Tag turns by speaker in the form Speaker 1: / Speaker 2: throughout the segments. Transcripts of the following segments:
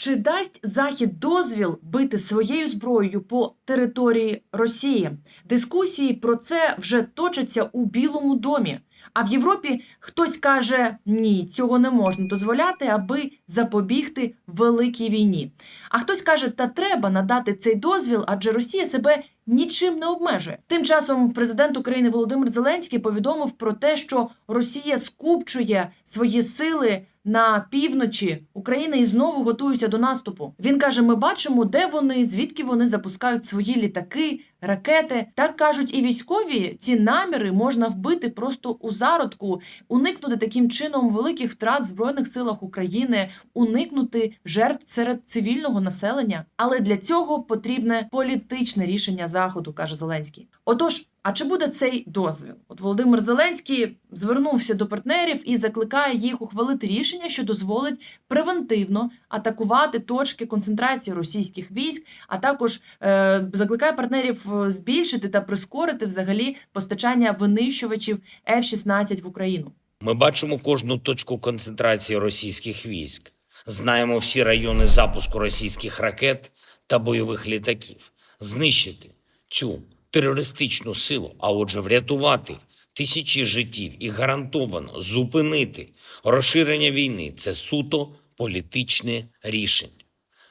Speaker 1: Чи дасть Захід дозвіл бити своєю зброєю по території Росії? Дискусії про це вже точаться у Білому домі. А в Європі хтось каже: ні, цього не можна дозволяти, аби запобігти великій війні. А хтось каже, та треба надати цей дозвіл, адже Росія себе нічим не обмежує. Тим часом президент України Володимир Зеленський повідомив про те, що Росія скупчує свої сили на півночі України і знову готуються до наступу. Він каже: ми бачимо, де вони, звідки вони запускають свої літаки, ракети. Так кажуть і військові. Ці наміри можна вбити просто у зародку, уникнути таким чином великих втрат в збройних силах України, уникнути жертв серед цивільного населення. Але для цього потрібне політичне рішення заходу, каже Зеленський. Отож. А чи буде цей дозвіл? От Володимир Зеленський звернувся до партнерів і закликає їх ухвалити рішення, що дозволить превентивно атакувати точки концентрації російських військ, а також е, закликає партнерів збільшити та прискорити взагалі постачання винищувачів F-16 в Україну.
Speaker 2: Ми бачимо кожну точку концентрації російських військ, знаємо всі райони запуску російських ракет та бойових літаків, знищити цю терористичну силу, а отже, врятувати тисячі життів і гарантовано зупинити розширення війни це суто політичне рішення.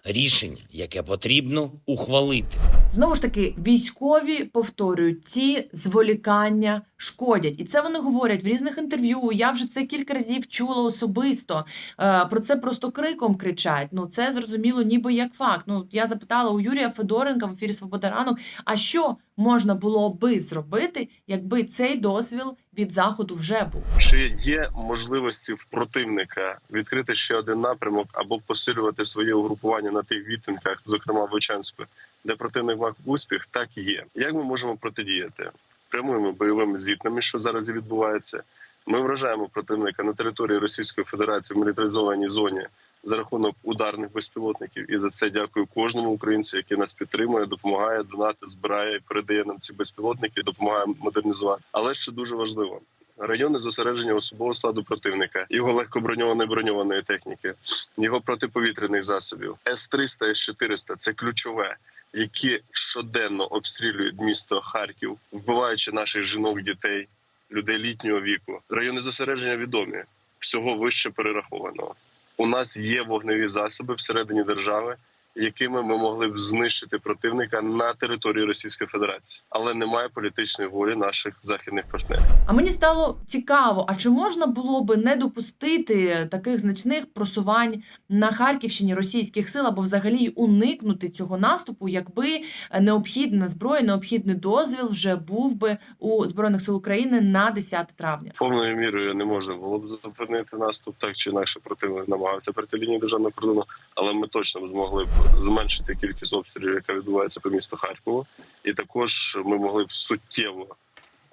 Speaker 2: Рішення, яке потрібно ухвалити.
Speaker 1: Знову ж таки, військові повторюють, ці зволікання шкодять, і це вони говорять в різних інтерв'ю. Я вже це кілька разів чула особисто. Е, Про це просто криком кричать. Ну це зрозуміло, ніби як факт. Ну я запитала у Юрія Федоренка в ефірі Свобода ранок. А що можна було би зробити, якби цей дозвіл від заходу вже був?
Speaker 3: Чи є можливості в противника відкрити ще один напрямок або посилювати своє угрупування на тих відтинках, зокрема в Очанську, де противник мав успіх, так і є. Як ми можемо протидіяти прямими бойовими зіткненнями, що зараз і відбувається? Ми вражаємо противника на території Російської Федерації в мілітаризованій зоні за рахунок ударних безпілотників. І за це дякую кожному українцю, який нас підтримує, допомагає, донати, збирає, передає нам ці безпілотники, допомагає модернізувати. Але що дуже важливо. Райони зосередження особового складу противника, його легкоброньованої броньованої техніки, його протиповітряних засобів, С-300, С-400 – це ключове, які щоденно обстрілюють місто Харків, вбиваючи наших жінок, дітей, людей літнього віку. Райони зосередження відомі всього вище перерахованого. У нас є вогневі засоби всередині держави, якими ми могли б знищити противника на території Російської Федерації, але немає політичної волі наших західних партнерів.
Speaker 1: А мені стало цікаво, а чи можна було би не допустити таких значних просувань на Харківщині російських сил або взагалі уникнути цього наступу, якби необхідна зброя, необхідний дозвіл вже був би у збройних сил України на 10 травня?
Speaker 3: Повною мірою не можна було б зупинити наступ, так чи інакше противник намагався перейти лінію державного кордону, але ми точно б змогли б зменшити кількість обстрілів, яка відбувається по місту Харкову, і також ми могли б суттєво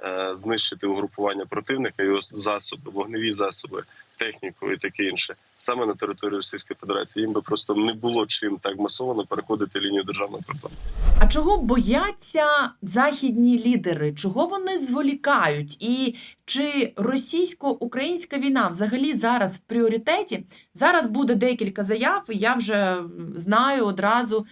Speaker 3: е, знищити угрупування противника, його засоби, вогневі засоби, техніку і таке інше, саме на території Російської Федерації. Їм би просто не було чим так масово переходити лінію державного кордону.
Speaker 1: А чого бояться західні лідери? Чого вони зволікають? І чи російсько-українська війна взагалі зараз в пріоритеті? Зараз буде декілька заяв, і я вже знаю одразу,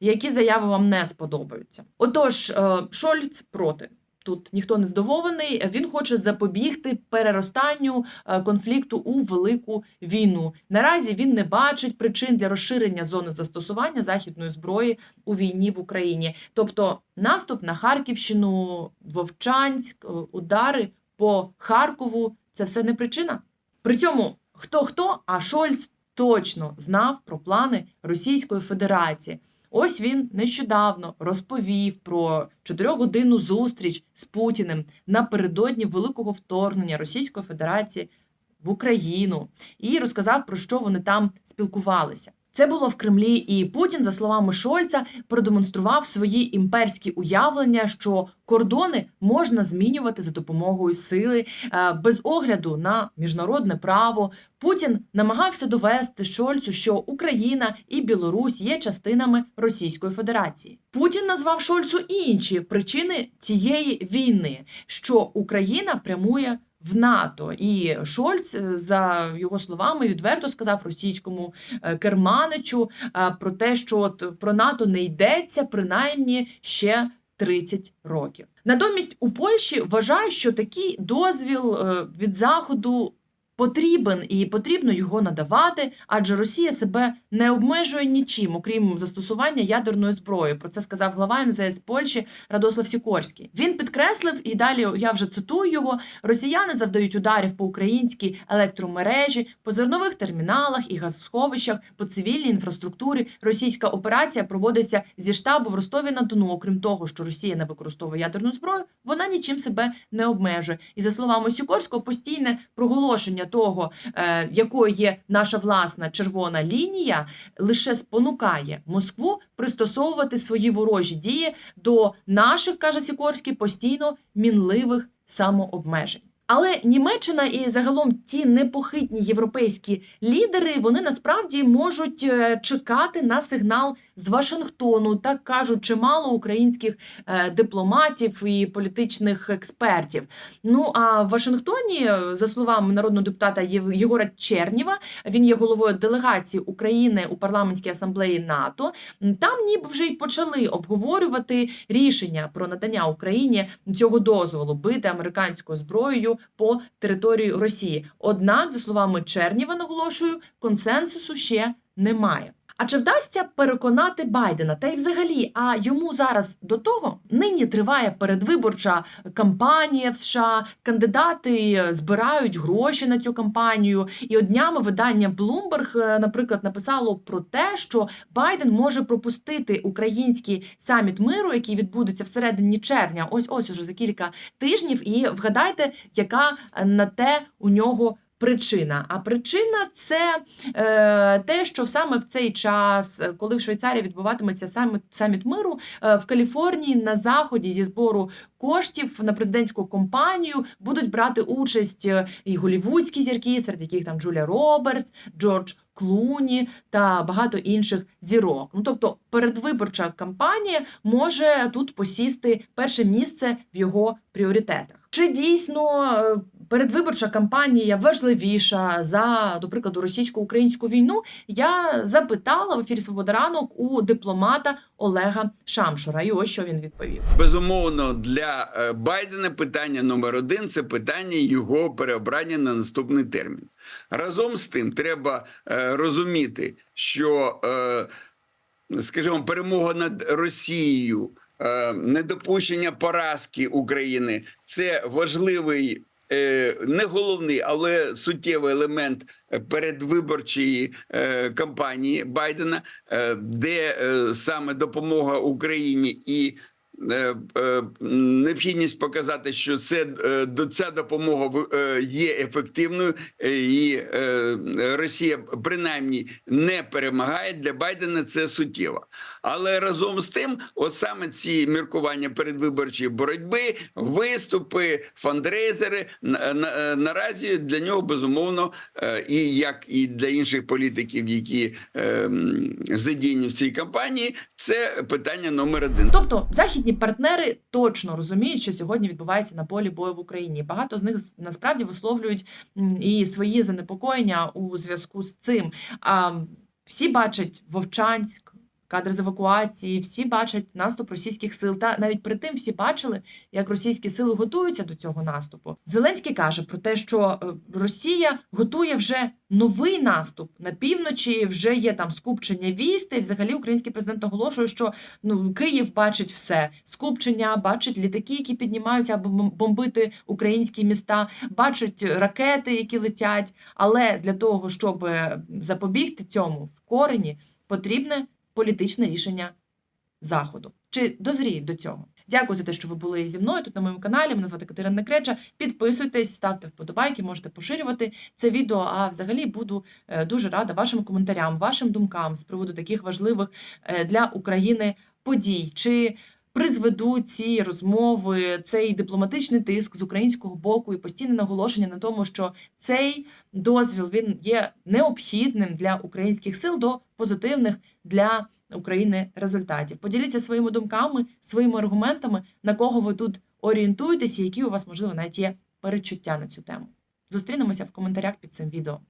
Speaker 1: які заяви вам не сподобаються. Отож, е, Шольц проти. Тут ніхто не здивований. Він хоче запобігти переростанню е, конфлікту у велику війну. Наразі він не бачить причин для розширення зони застосування західної зброї у війні в Україні. Тобто наступ на Харківщину, Вовчанськ, е, удари по Харкову це все не причина. При цьому хто хто, а Шольц точно знав про плани Російської Федерації. Ось він нещодавно розповів про чотирьохгодинну зустріч з Путіним напередодні великого вторгнення Російської Федерації в Україну і розказав про що вони там спілкувалися. Це було в Кремлі, і Путін, за словами Шольца, продемонстрував свої імперські уявлення, що кордони можна змінювати за допомогою сили е, без огляду на міжнародне право. Путін намагався довести Шольцу, що Україна і Білорусь є частинами Російської Федерації. Путін назвав Шольцу інші причини цієї війни, що Україна прямує в НАТО. І Шольц, е, за його словами, відверто сказав російському е, керманичу е, про те, що от про НАТО не йдеться принаймні ще 30 років. Натомість у Польщі вважають, що такий дозвіл від заходу потрібен і потрібно його надавати, адже Росія себе не обмежує нічим, окрім застосування ядерної зброї. Про це сказав глава МЗС Польщі Радослав Сікорський. Він підкреслив, і далі я вже цитую його: росіяни завдають ударів по українській електромережі, по зернових терміналах і газосховищах, по цивільній інфраструктурі. Російська операція проводиться зі штабу в Ростові на Дону. Окрім того, що Росія не використовує ядерну зброю, вона нічим себе не обмежує. І за словами Сікорського, постійне проголошення того, е, якою є наша власна червона лінія, лише спонукає Москву пристосовувати свої ворожі дії до наших, каже Сікорський, постійно мінливих самообмежень. Але Німеччина і загалом ті непохитні європейські лідери вони насправді можуть е, чекати на сигнал з Вашингтону, так кажуть чимало українських е, дипломатів і політичних експертів. Ну а в Вашингтоні, е, за словами народного депутата Єгора Чернєва, він є головою делегації України у парламентській асамблеї НАТО. Там ніби вже й почали обговорювати рішення про надання Україні цього дозволу бити американською зброєю по території Росії. Однак, за словами Черніва, наголошую, консенсусу ще немає. А чи вдасться переконати Байдена? Та й взагалі, а йому зараз до того нині триває передвиборча кампанія в США. Кандидати збирають гроші на цю кампанію. І от днями видання Bloomberg, е, наприклад, написало про те, що Байден може пропустити український саміт миру, який відбудеться всередині червня. Ось ось уже за кілька тижнів. І вгадайте, яка на те у нього. Причина, а причина це е, те, що саме в цей час, е, коли в Швейцарії відбуватиметься саміт, саміт миру, е, в Каліфорнії на заході зі збору коштів на президентську кампанію будуть брати участь е, і голівудські зірки, серед яких там Джулія Робертс, Джордж Клуні та багато інших зірок. Ну тобто, передвиборча кампанія може тут посісти перше місце в його пріоритетах. Чи дійсно е, передвиборча кампанія важливіша за, до прикладу, російсько-українську війну? Я запитала в ефірі Свобода ранок у дипломата Олега Шамшура. І ось що він відповів.
Speaker 4: Безумовно, для е, Байдена питання номер один це питання його переобрання на наступний термін. Разом з тим, треба е, розуміти, що, скажімо, перемога над Росією, недопущення поразки України це важливий. е, Не головний, але суттєвий елемент е, передвиборчої е, кампанії Байдена, е, де е, саме допомога Україні і е, е, необхідність показати, що це е, ця допомога е, є ефективною, е, і е, Росія принаймні не перемагає. Для Байдена це суттєво. Але разом з тим, от саме ці міркування передвиборчої боротьби, виступи, фандрейзери на, на, е, наразі для нього безумовно, е, і як і для інших політиків, які е, задіяні в цій кампанії, це питання номер один.
Speaker 1: Тобто західні партнери точно розуміють, що сьогодні відбувається на полі бою в Україні. Багато з них насправді висловлюють і свої занепокоєння у зв'язку з цим. А всі бачать Вовчанськ. Кадри з евакуації, всі бачать наступ російських сил. Та навіть при тим всі бачили, як російські сили готуються до цього наступу. Зеленський каже про те, що е, Росія готує вже новий наступ на півночі. Вже є там скупчення військ. І взагалі український президент оголошує, що ну Київ бачить все скупчення, бачить літаки, які піднімаються, аби бом- бомбити українські міста, бачить ракети, які летять. Але для того, щоб е, запобігти цьому в корені, потрібне політичне рішення заходу. Чи дозріють до цього? Дякую за те, що ви були зі мною тут на моєму каналі. Мене звати Катерина Креча. Підписуйтесь, ставте вподобайки, можете поширювати це відео. А взагалі буду е, дуже рада вашим коментарям, вашим думкам з приводу таких важливих е, для України подій. Чи призведуть ці розмови, цей дипломатичний тиск з українського боку і постійне наголошення на тому, що цей дозвіл він є необхідним для українських сил до позитивних для України результатів. Поділіться своїми думками, своїми аргументами, на кого ви тут орієнтуєтеся, які у вас можливо навіть є перечуття на цю тему. Зустрінемося в коментарях під цим відео.